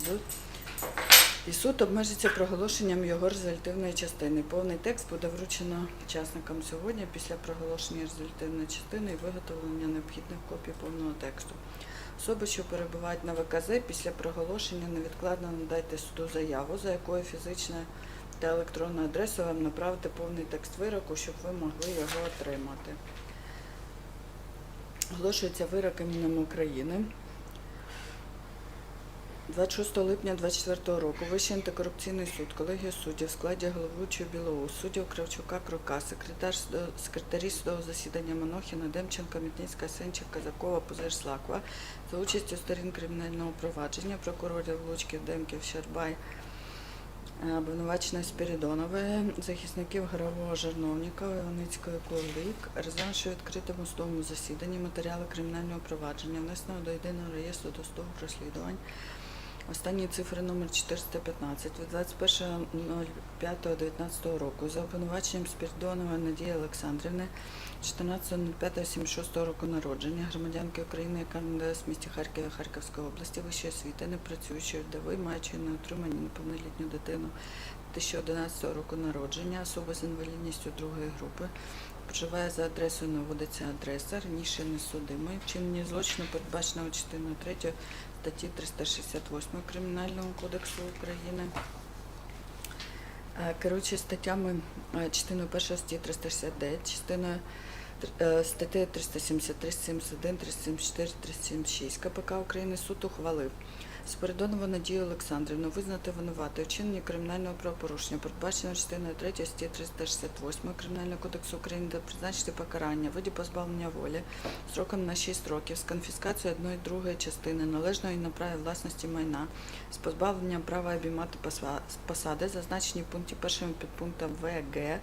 суду. І суд обмежиться проголошенням його результативної частини. Повний текст буде вручено учасникам сьогодні після проголошення результативної частини і виготовлення необхідних копій повного тексту. Особи, що перебувають на ВКЗ, після проголошення невідкладно надайте суду заяву, за якою фізична та електронна адреса вам направити повний текст вироку, щоб ви могли його отримати. Оголошується вирок іменем України. 26 липня 2024 року Вищий антикорупційний суд, колегія суддів в складі головуючого Білоус, суддів Кравчука, Крока, секретар, секретарі судового засідання Манохіна, Демченка, Мітницька, Сенчик, Казакова, Пузир, Слакова за участю сторін кримінального провадження, прокурорів Лучків, Демків, Щербай, е, обвинуваченої Спірідонової, захисників Горового Жарновника, Іваницької Колик, розглянувши відкритому судовому засіданні матеріали кримінального провадження, внесеного до єдиного реєстру досудових розслідувань. Останні цифри номер 415 від 21.05.19 року за обвинуваченням Спірдонової Надії Олександрівни 14.05.76 року народження громадянки України, яка народилась в місті Харкові Харківської області, вищої освіти, не працюючої вдови, маючи на отриманні неповнолітню дитину. 2011 року народження, особа з інвалідністю другої групи, проживає за адресою, наводиться адреса, раніше не судимий, вчинення злочину передбаченого частиною 3 статті 368 Кримінального кодексу України. Е, Керуючи статтями е, частиною 1 статті 369, частиною е, статті 373, 371, 374, 376 КПК України суд ухвалив Спиридонову Надію Олександрівну визнати винуватою вчинення кримінального правопорушення, передбаченого частиною 3 статті 368 Кримінального кодексу України та призначити покарання виді позбавлення волі строком на 6 років з конфіскацією одної другої частини належної на праві власності майна з позбавленням права обіймати посади, зазначені в пункті 1 підпунктом ВГ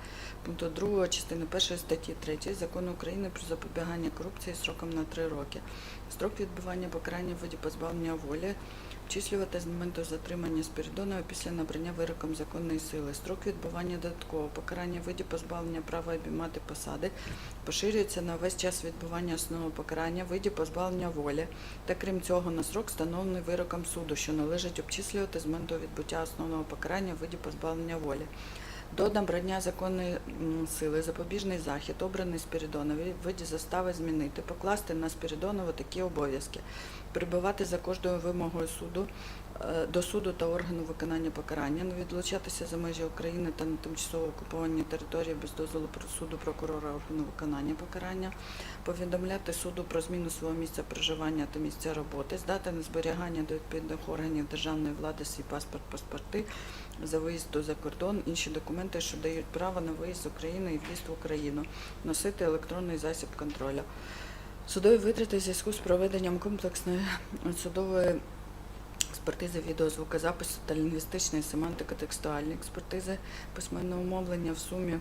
пункту 2 частини 1 статті 3 Закону України про запобігання корупції строком на 3 роки. Строк відбування покарання в виді позбавлення волі обчислювати з моменту затримання Спірідонова після набрання вироком законної сили. Строк відбування додаткового покарання в виді позбавлення права обіймати посади поширюється на весь час відбування основного покарання в виді позбавлення волі та крім цього на срок, встановлений вироком суду, що належить обчислювати з моменту відбуття основного покарання в виді позбавлення волі. До набрання законної сили запобіжний захід, обраний Спірідонові, в виді застави змінити, покласти на Спірідонова такі обов'язки, прибувати за кожною вимогою суду до суду та органу виконання покарання, не відлучатися за межі України та на тимчасово окупованій території без дозволу суду прокурора органу виконання покарання, повідомляти суду про зміну свого місця проживання та місця роботи, здати на зберігання до відповідних органів державної влади свій паспорт, паспорти за виїзд за кордон, інші документи, що дають право на виїзд з України і в'їзд в Україну, носити електронний засіб контролю. Судові витрати в зв'язку з проведенням комплексної судової експертизи відеозвукозапису та лінгвістичної семантико текстуальної експертизи письменного мовлення в сумі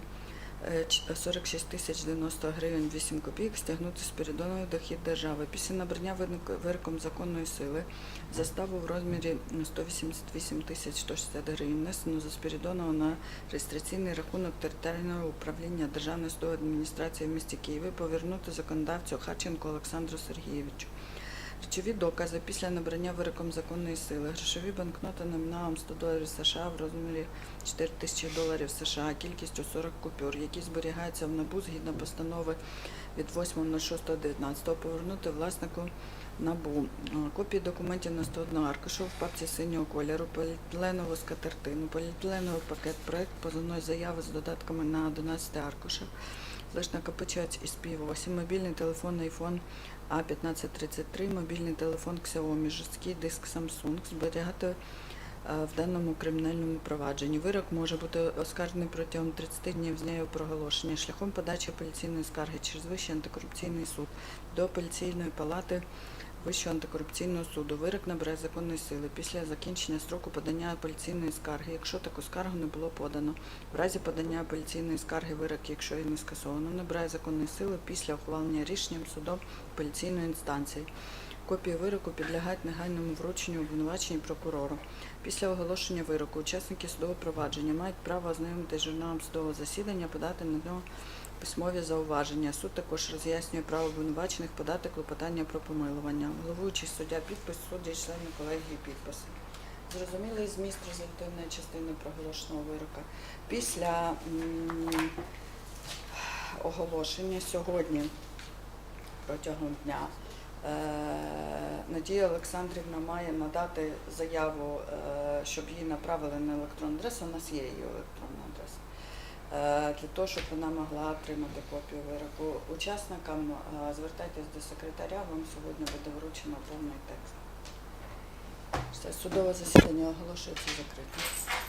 е, 46 тисяч 90 гривень 8 копійок стягнути з Спірідонової дохід держави. Після набрання вироком законної сили заставу в розмірі 188 тисяч 160 гривень внесено за Спірідонова на реєстраційний рахунок територіального управління Державної судової адміністрації в місті Києві повернути законодавцю Харченко Олександру Сергійовичу. Речові докази після набрання вироком законної сили, грошові банкноти номіналом 100 доларів США в розмірі 4 тисячі доларів США, кількістю 40 купюр, які зберігаються в НАБУ згідно постанови від 8.06.19 повернути власнику НАБУ. Копії документів на 101 аркушу в папці синього кольору, поліетиленову скатертину, поліетиленовий пакет, проект позовної заяви з додатками на 11 аркушах, флеш-накопичувач із 8 мобільний телефон iPhone А1533, мобільний телефон Xiaomi, жорсткий диск Samsung зберігати е, в даному кримінальному провадженні. Вирок може бути оскаржений протягом 30 днів з нею проголошення. Шляхом подачі апеляційної скарги через Вищий антикорупційний суд до апеляційної палати Вищого антикорупційного суду. Вирок набере законної сили після закінчення строку подання апеляційної скарги, якщо таку скаргу не було подано. В разі подання апеляційної скарги вирок, якщо її не скасовано, набирає законної сили після ухвалення рішенням судом апеляційної інстанції. Копії вироку підлягають негайному врученню обвинуваченню прокурору. Після оголошення вироку учасники судового провадження мають право ознайомитися з журналом судового засідання, подати на нього письмові зауваження. Суд також роз'яснює право обвинувачених подати клопотання про помилування. Головуючий суддя підпис, судді, члени колегії підписи. Зрозумілий зміст результативної частини проголошеного вирока. Після оголошення сьогодні протягом дня Надія Олександрівна має надати заяву, е, щоб її направили на електронну адресу. У нас є її електронна адреса. Е, Для того, щоб вона могла отримати копію вироку учасникам, е, звертайтесь до секретаря, вам сьогодні буде вручено повний текст. Судове засідання оголошується закритим.